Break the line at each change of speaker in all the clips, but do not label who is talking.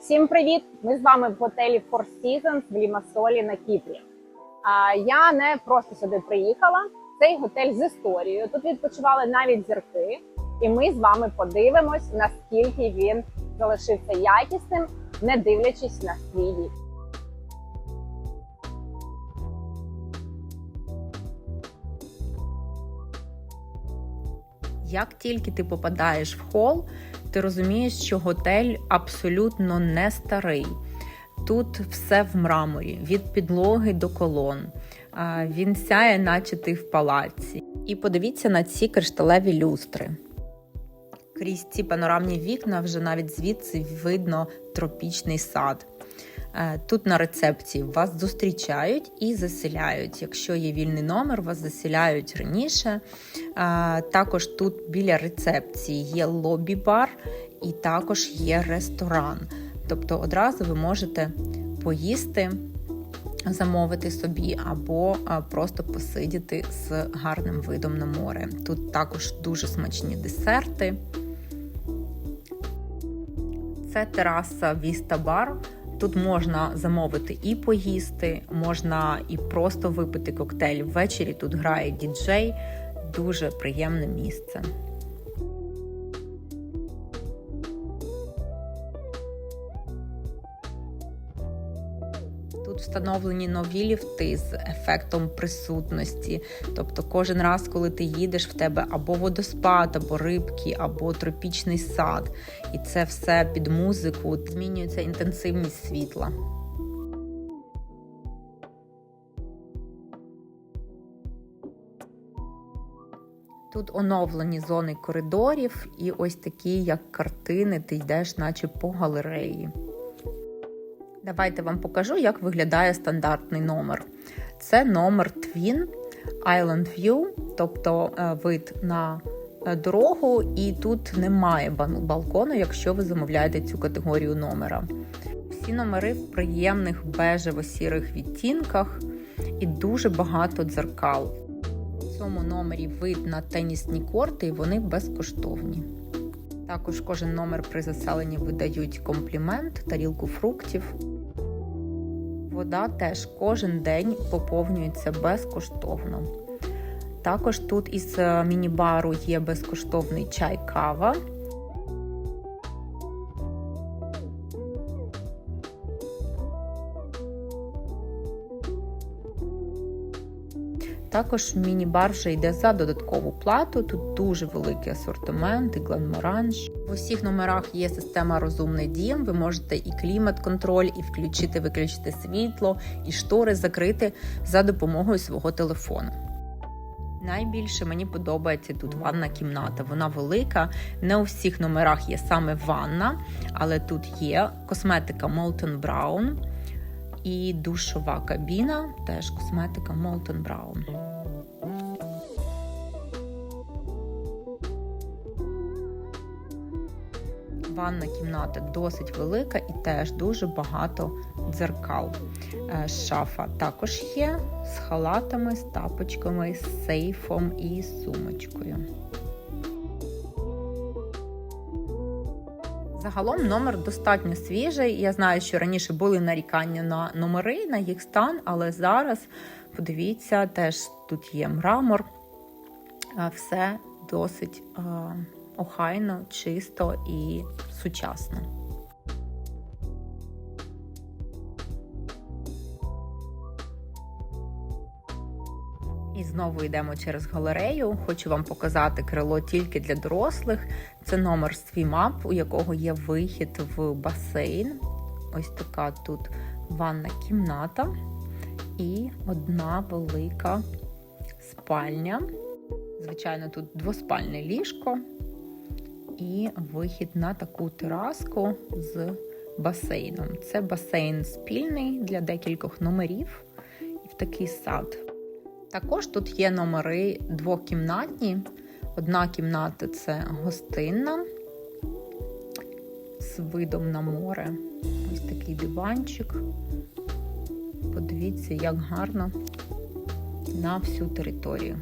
Всім привіт! Ми з вами в готелі Four Seasons в Лімасолі на Кіпрі. А я не просто сюди приїхала. Цей готель з історією. Тут відпочивали навіть зірки, і ми з вами подивимось, наскільки він залишився якісним, не дивлячись на свій вік.
Як тільки ти попадаєш в хол, ти розумієш, що готель абсолютно не старий. Тут все в мраморі, від підлоги до колон. Він сяє, наче ти в палаці. І подивіться на ці кришталеві люстри. Крізь ці панорамні вікна вже навіть звідси видно тропічний сад. Е, Тут на рецепції вас зустрічають і заселяють. Якщо є вільний номер, вас заселяють раніше. Е, Також тут біля рецепції є лобі-бар і також є ресторан. Тобто одразу ви можете поїсти, замовити собі або е, просто посидіти з гарним видом на море. Тут також дуже смачні десерти. Це тераса Віста Бар. Тут можна замовити і поїсти, можна і просто випити коктейль ввечері. Тут грає діджей. Дуже приємне місце. Встановлені нові ліфти з ефектом присутності. Тобто, кожен раз, коли ти їдеш, в тебе або водоспад, або рибки, або тропічний сад. І це все під музику, змінюється інтенсивність світла. Тут оновлені зони коридорів, і ось такі, як картини, ти йдеш, наче по галереї. Давайте вам покажу, як виглядає стандартний номер. Це номер Twin Island View, тобто е, вид на е, дорогу, і тут немає балкону, якщо ви замовляєте цю категорію номера. Всі номери в приємних бежево-сірих відтінках і дуже багато дзеркал. В цьому номері вид на тенісні корти, і вони безкоштовні. Також кожен номер при заселенні видають комплімент, тарілку фруктів. Вода теж кожен день поповнюється безкоштовно. Також тут із е, міні-бару є безкоштовний чай Також міні-бар вже йде за додаткову плату. Тут дуже великий асортимент, і гленморанж. В усіх номерах є система Розумний дім. Ви можете і клімат-контроль, і включити, виключити світло, і штори закрити за допомогою свого телефону. Найбільше мені подобається тут ванна кімната. Вона велика. Не у всіх номерах є саме ванна, але тут є косметика Molten Brown і душова кабіна, теж косметика Molten Brown. Ванна кімната досить велика і теж дуже багато дзеркал. Е, Шафа також є з халатами, з тапочками, з сейфом і сумочкою. Загалом номер достатньо свіжий. Я знаю, що раніше були нарікання на номери, на їх стан, але зараз подивіться, теж тут є мрамор. Все досить охайно, чисто і сучасно. Знову йдемо через галерею. Хочу вам показати крило тільки для дорослих. Це номер Up, у якого є вихід в басейн. Ось така тут ванна кімната і одна велика спальня. Звичайно, тут двоспальне ліжко і вихід на таку тераску з басейном. Це басейн спільний для декількох номерів і в такий сад. Також тут є номери двокімнатні. Одна кімната це гостинна з видом на море. Ось такий диванчик. Подивіться, як гарно на всю територію.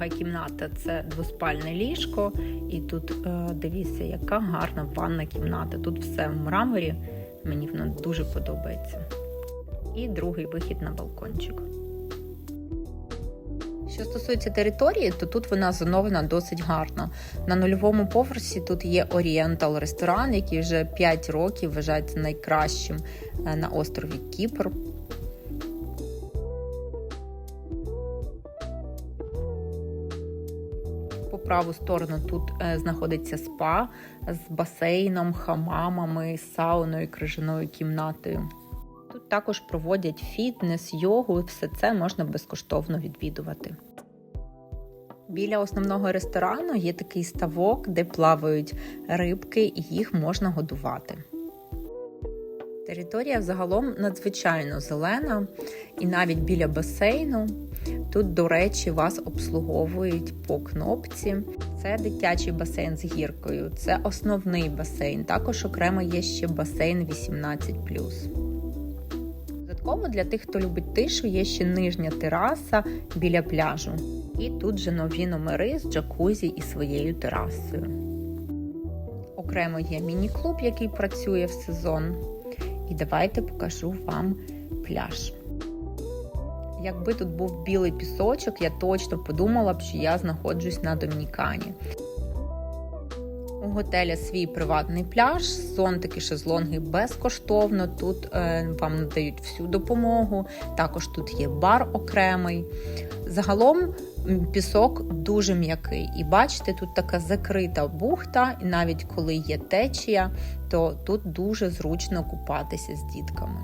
Друга кімната це двоспальне ліжко, і тут е, дивіться, яка гарна ванна кімната. Тут все в мраморі. Мені воно дуже подобається. І другий вихід на балкончик. Що стосується території, то тут вона зонована досить гарно. На нульовому поверсі тут є Орієнтал ресторан, який вже 5 років вважається найкращим е, на острові Кіпр. Праву сторону тут е, знаходиться спа з басейном, хамамами, сауною, крижаною кімнатою. Тут також проводять фітнес, йогу, все це можна безкоштовно відвідувати. Біля основного ресторану є такий ставок, де плавають рибки, і їх можна годувати. Територія взагалом надзвичайно зелена, і навіть біля басейну тут, до речі, вас обслуговують по кнопці. Це дитячий басейн з гіркою, це основний басейн. Також окремо є ще басейн 18. Додатково для тих, хто любить тишу, є ще нижня тераса біля пляжу. І тут же нові номери з джакузі і своєю терасою. Окремо є міні-клуб, який працює в сезон. І давайте покажу вам пляж. Якби тут був білий пісочок, я точно подумала б, що я знаходжусь на Домінікані. У готеля свій приватний пляж, зонтики, шезлонги безкоштовно. Тут е, вам надають всю допомогу. Також тут є бар окремий. Загалом пісок дуже м'який. І бачите, тут така закрита бухта, і навіть коли є течія, то тут дуже зручно купатися з дітками.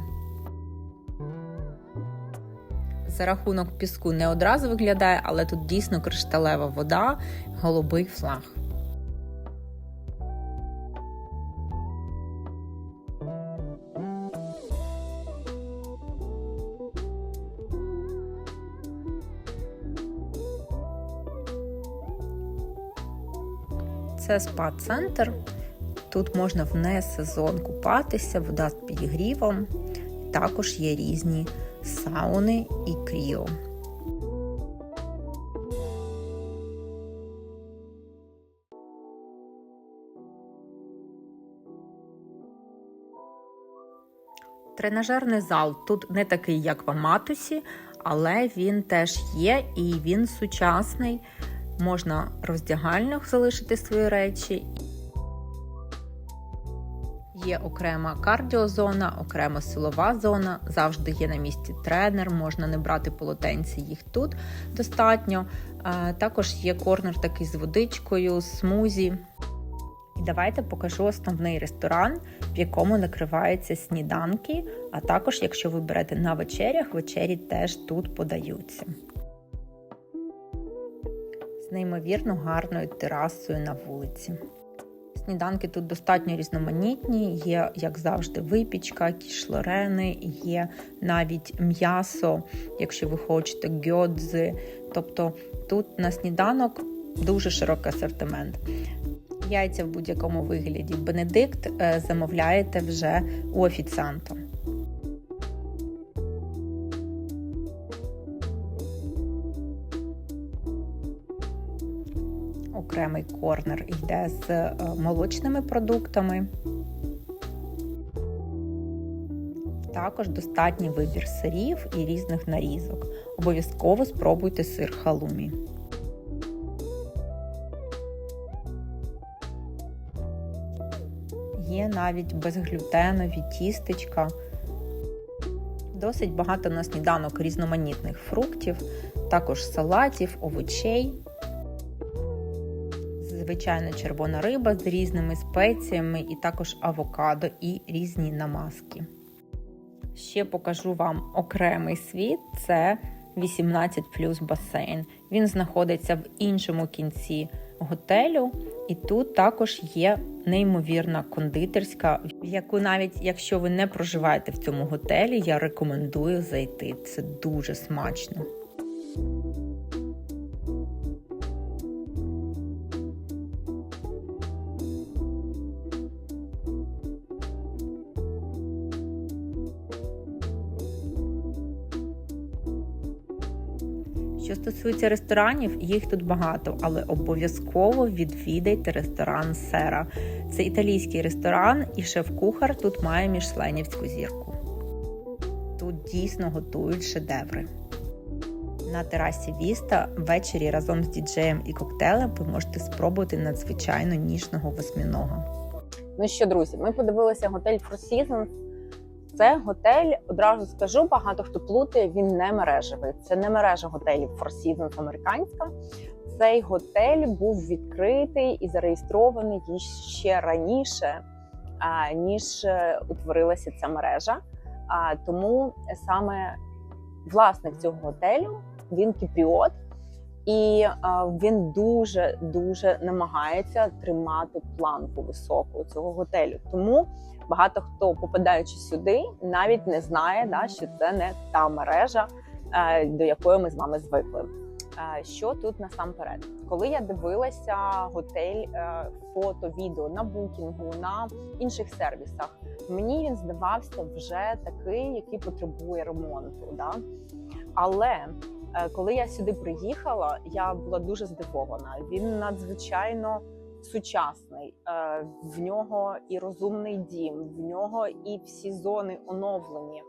За рахунок піску не одразу виглядає, але тут дійсно кришталева вода, голубий флаг. Це спа-центр. Тут можна в несезон купатися, вода з підігрівом. Також є різні сауни і кріо. Тренажерний зал тут не такий, як в Аматусі, але він теж є і він сучасний. Можна в роздягальнях залишити свої речі. Є окрема кардіозона, окрема силова зона. Завжди є на місці тренер, можна не брати полотенці, їх тут достатньо. Також є корнер такий з водичкою, смузі. І давайте покажу основний ресторан, в якому накриваються сніданки. А також, якщо ви берете на вечерях, вечері теж тут подаються з неймовірно гарною терасою на вулиці. Сніданки тут достатньо різноманітні, є, як завжди, випічка, кішлорени, є навіть м'ясо, якщо ви хочете, гьодзи. Тобто тут на сніданок дуже широкий асортимент. Яйця в будь-якому вигляді Бенедикт е, замовляєте вже у офіціанта. Окремий корнер йде з е, молочними продуктами. Також достатній вибір сирів і різних нарізок. Обов'язково спробуйте сир халумі. Є навіть безглютенові тістечка. Досить багато на сніданок різноманітних фруктів, також салатів, овочей звичайна червона риба з різними спеціями, і також авокадо і різні намазки. Ще покажу вам окремий світ це 18 плюс басейн. Він знаходиться в іншому кінці готелю, і тут також є неймовірна кондитерська, яку навіть якщо ви не проживаєте в цьому готелі, я рекомендую зайти. Це дуже смачно. Що стосується ресторанів, їх тут багато, але обов'язково відвідайте ресторан Сера. Це італійський ресторан, і шеф-кухар тут має мішленівську зірку. Тут дійсно готують шедеври. На терасі Віста ввечері разом з діджеєм і коктейлем ви можете спробувати надзвичайно ніжного восьмінога.
Ну що, друзі, ми подивилися готель Four Seasons. Це готель, одразу скажу, багато хто плутає, він не мережевий. Це не мережа готелів Four Seasons американська. Цей готель був відкритий і зареєстрований ще раніше, ніж е, утворилася ця мережа. Тому саме власник цього готелю він кіпріот, і він дуже дуже намагається тримати планку високу цього готелю. Тому багато хто, попадаючи сюди, навіть не знає, да, що це не та мережа, е, до якої ми з вами звикли. Е, Що тут насамперед? Коли я дивилася готель, е, фото, відео на букінгу, на інших сервісах, мені він здавався вже такий, який потребує ремонту. Да? Але коли я сюди приїхала, я була дуже здивована. Він надзвичайно сучасний. Е, В нього і розумний дім, в нього і всі зони оновлені.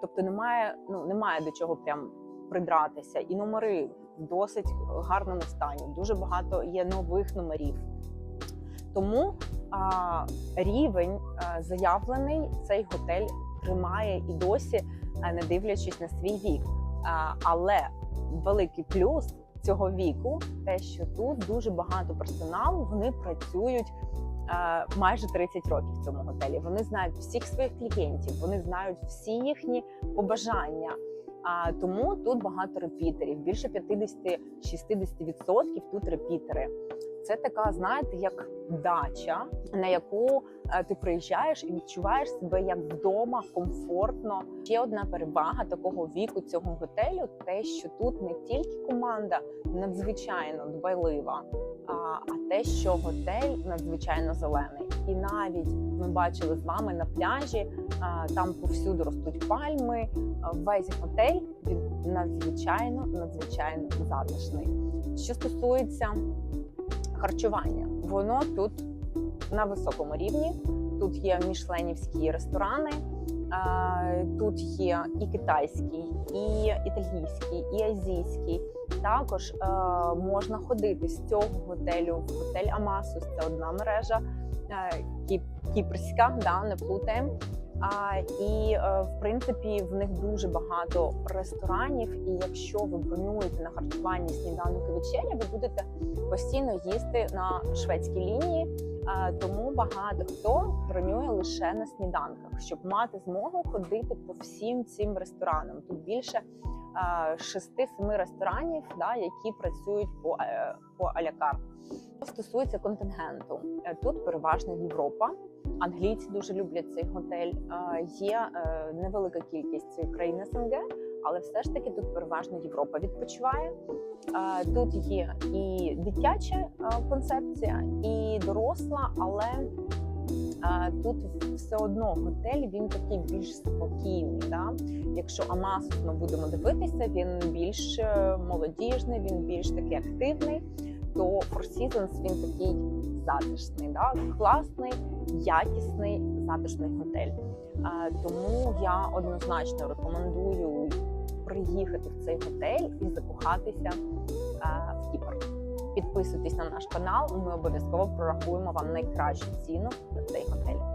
Тобто немає, ну немає до чого прям придратися. І номери в досить гарному стані. Дуже багато є нових номерів. Тому а, рівень а, заявлений цей готель тримає і досі, не дивлячись на свій вік. Але великий плюс цього віку те, що тут дуже багато персоналу, вони працюють. Майже 30 років в цьому готелі. Вони знають всіх своїх клієнтів, вони знають всі їхні побажання. А тому тут багато репітерів. Більше 50-60% тут репітери. Це така, знаєте, як дача, на яку е, ти приїжджаєш і відчуваєш себе як вдома, комфортно. Ще одна перевага такого віку цього готелю: те, що тут не тільки команда надзвичайно дбайлива, а, те, що готель надзвичайно зелений. І навіть ми бачили з вами на пляжі, там повсюди ростуть пальми. Весь готель він надзвичайно надзвичайно затишний. Що стосується харчування, воно тут на високому рівні. Тут є мішленівські ресторани, тут є і китайський, і італійський, і азійський. Також е, можна ходити з цього готелю в готель Амасус. Це одна мережа е, кіпрська, да, не плутаємо. А, і е, в принципі в них дуже багато ресторанів. І якщо ви бронюєте на харчуванні сніданок і вечеря, ви будете постійно їсти на шведській лінії. Тому багато хто бронює лише на сніданках, щоб мати змогу ходити по всім цим ресторанам. Тут більше а, 6-7 ресторанів, да, які працюють по, е, по алякар. Що стосується контингенту, е, тут переважно Європа. Англійці дуже люблять цей готель. Є е, невелика кількість країн СНГ, але все ж таки тут переважно Європа відпочиває. Е, Тут є і дитяча е, концепція, і доросла, але е, тут все одно готель він такий більш спокійний. Да? Якщо Амасус будемо дивитися, він більш молодіжний, він більш такий активний. То Four Seasons він такий затишний, да? класний, якісний, затишний готель. Тому я однозначно рекомендую приїхати в цей готель і закохатися е, в Кіпр. Підписуйтесь на наш канал, ми обов'язково прорахуємо вам найкращу ціну на цей готель.